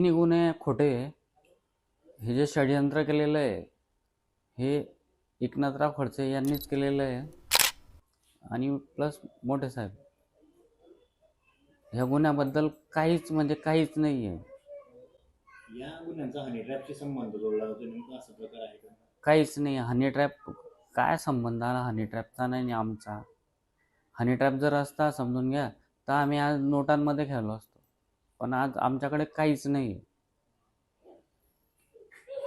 तिन्ही गुन्हे खोटे. हे जे षडयंत्र केलेलं आहे हे एकनाथराव खडसे यांनीच केलेलं आहे. आणि प्लस मोठे साहेब ह्या गुन्ह्याबद्दल काहीच म्हणजे काहीच नाही आहे. या गुन्ह्यांचा हनी ट्रॅपशी संबंध जोडला नेमका असा प्रकार आहे का? काहीच नाही हनी ट्रॅप काय संबंध आला हनी ट्रॅपचा नाही आमचा. हनी ट्रॅप जर असता समजून घ्या तर आम्ही आज नोटांमध्ये खेळलो असतो. पण आज आमच्याकडे काहीच नाही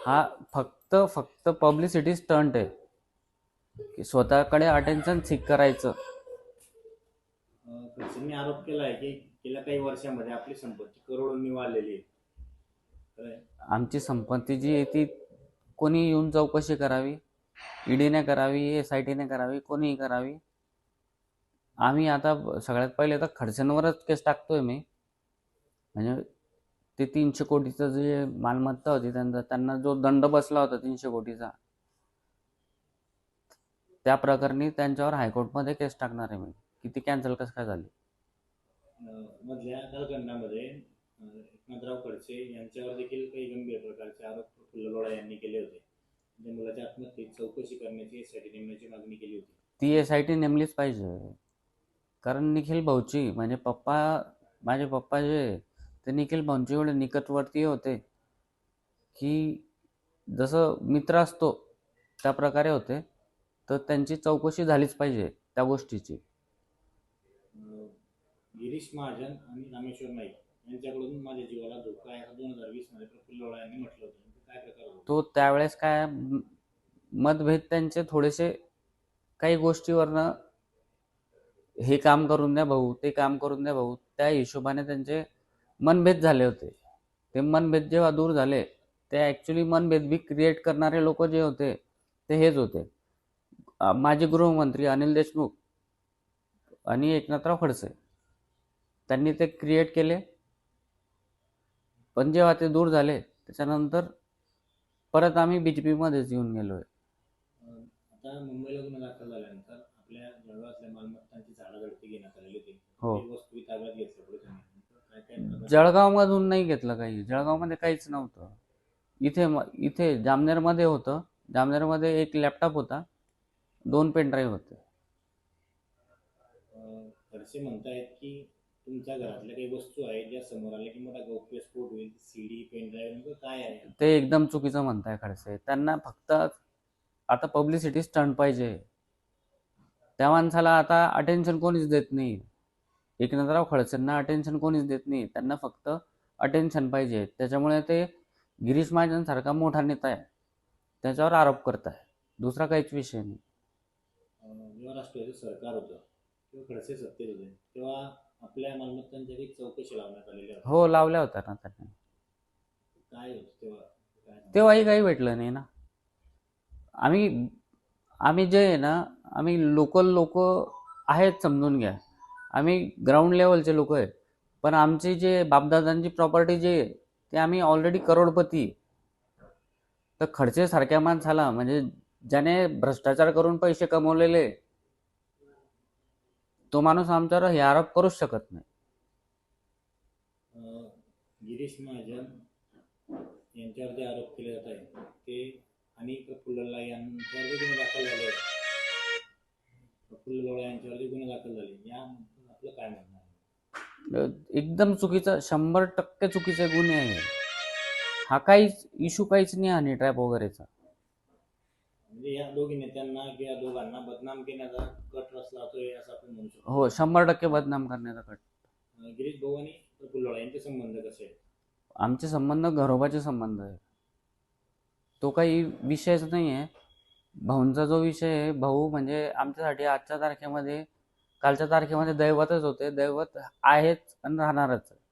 हा फक्त फक्त पब्लिसिटी स्टंट आहे. की स्वतःकडे अटेन्शन सीक करायचं. खडसेंनी आरोप केला आहे की गेल्या काही वर्षामध्ये आपली संपत्ती करोडोंनी वाढलेली आहे? आमची संपत्ती जी आहे ती कोणी येऊन चौकशी करावी? ईडीने करावी एस आय टीने करावी कोणीही करावी? आम्ही आता सगळ्यात पहिले तर खडसेंवरच केस टाकतोय मी. म्हणजे ते तीनशे कोटीचं जे मालमत्ता होती त्यांचा त्यांना जो दंड बसला होता तीनशे कोटीचा त्या प्रकरणी त्यांच्यावर हायकोर्टमध्ये केस टाकणार आहे मी. किती कॅन्सल कसं काय झाली? मधल्या कालखंडामध्ये अं, एकनाथराव खडसे यांच्यावर देखील काही गंभीर प्रकारचे आरोप प्रफुल्ल लोढा यांनी केले होते. म्हणजे मुलाच्या आत्महत्येत चौकशी करण्याची यासाठी नेमण्याची मागणी केली होती. ती एस आय टी नेमलीच पाहिजे. कारण निखिल भाऊची म्हणजे पप्पा माझे पप्पा जे ते निखिल भाऊंचे एवढे निकटवर्तीय होते की जसं मित्र असतो त्या प्रकारे होते. तर त्यांची चौकशी झालीच पाहिजे त्या गोष्टीची. गिरीश महाजन आणि रामेश्वर नाईक यांच्याकडून माझ्या जीवाला धोका आहे. दोन हजार वीसमध्ये प्रफुल्ल लोढा यांनी म्हटलं होतं. काय प्रकार होता? तो त्यावेळेस काय मतभेद त्यांचे थोडेसे काही गोष्टीवरनं हे काम करून द्या भाऊ ते काम करून द्या भाऊ. त्या हिशोबाने त्यांचे मनभेद झाले होते. ते मनभेद जेव्हा दूर झाले ते ॲक्च्युली मनभेद बी क्रिएट करणारे लोक जे होते ते हेच होते. माजी गृहमंत्री अनिल देशमुख आणि एकनाथराव खडसे त्यांनी ते क्रिएट केले. पण जेव्हा ते दूर झाले त्याच्यानंतर परत आम्ही बी जे पीमध्येच येऊन गेलो आहे आता मुंबईला गुन्हा दाखल झाल्यानंतर आपल्या जळगावातल्या मालमत्तांची झाडाझडती घेण्यात आलेली होती हो. काही वस्तू ताब्यात घेतल्या पुढे त्यांनी नेमकं काय काय प्रकार- जळगावमधून नाही घेतलं काही. जळगावमध्ये काहीच नव्हतं. इथे म- इथे जामनेरमध्ये होतं. जामनेरमध्ये एक लॅपटॉप होता. दोन पेन ड्राईव्ह होते. म्हणतायत की तुमच्या घरातल्या काही वस्तू आहेत ज्या समोर आल्या की मोठा गौप्यस्फोट होईल सीडी पेन ड्राईव्ह नेमकं काय आहे? ते एकदम चुकीचं म्हणताय खडसे त्यांना फक्त आता पब्लिसिटी स्टंट पाहिजे. त्या माणसाला आता अटेन्शन कोणीच देत नाही. एकनाथराव खडसेंना अटेन्शन कोणीच देत नाही. त्यांना फक्त अटेन्शन पाहिजे. त्याच्यामुळे ते गिरीश महाजनसारखा मोठा नेता आहे. त्याच्यावर आरोप करत आहे दुसरा काहीच विषय नाही. अं, जेव्हा राष्ट्रवादी सरकार होतं किंवा खडसे सत्तेत होते. तेव्हा आपल्या मालमत्तांच्या चौकशी लावण्यात होत्या. हो लावल्या होत्या ना त्यांनी. काय होतं तेव्हा? तेव्हाही काही भेटलं नाही ना. आम्ही आम्ही जे आहे ना आम्ही लोकल लोक आहेत समजून घ्या. आम्ही ग्राउंड लेवलचे लोक आहे. पण आमची जे बापदादांची प्रॉपर्टी जे ते आम्ही ऑलरेडी करोडपती तर खडसे सारख्या मान झाला म्हणजे ज्याने भ्रष्टाचार करून पैसे कमवलेले तो माणूस आमच्यावर हे आरोप करूच शकत नाही. गिरीश महाजन यांच्यावर जे आरोप केले जात आहे ते आणि प्रफुल्लला यांच्यावर गुन्हे दाखल झाले प्रफुल्ल लोढा यांच्यावर गुन्हे दाखल झाले या आपलं काय म्हणणं आहे? एकदम चुकीचा शंभर टक्के चुकीचे गुन्हे आहे. हा काहीच इशू काहीच नाही आणि ट्रॅप वगैरेचा. म्हणजे या दोघी नेत्यांना किंवा दोघांना बदनाम केण्याचा कट रचला असं आपण म्हणू शकतो. हो शंभर टक्के बदनाम करण्याचा कट. अं, गिरीश भाऊ आणि प्रफुल्ल लोढा यांचे संबंध कसे आहेत? आमचे संबंध घरोबाचे संबंध आहे तो काही विषयच नाही आहे भाऊंचा जो विषय आहे भाऊ म्हणजे आमच्यासाठी आजच्या तारखेमध्ये कालच्या तारखेमध्ये दैवतच होते. दैवत आहेच आणि राहणारच. आहे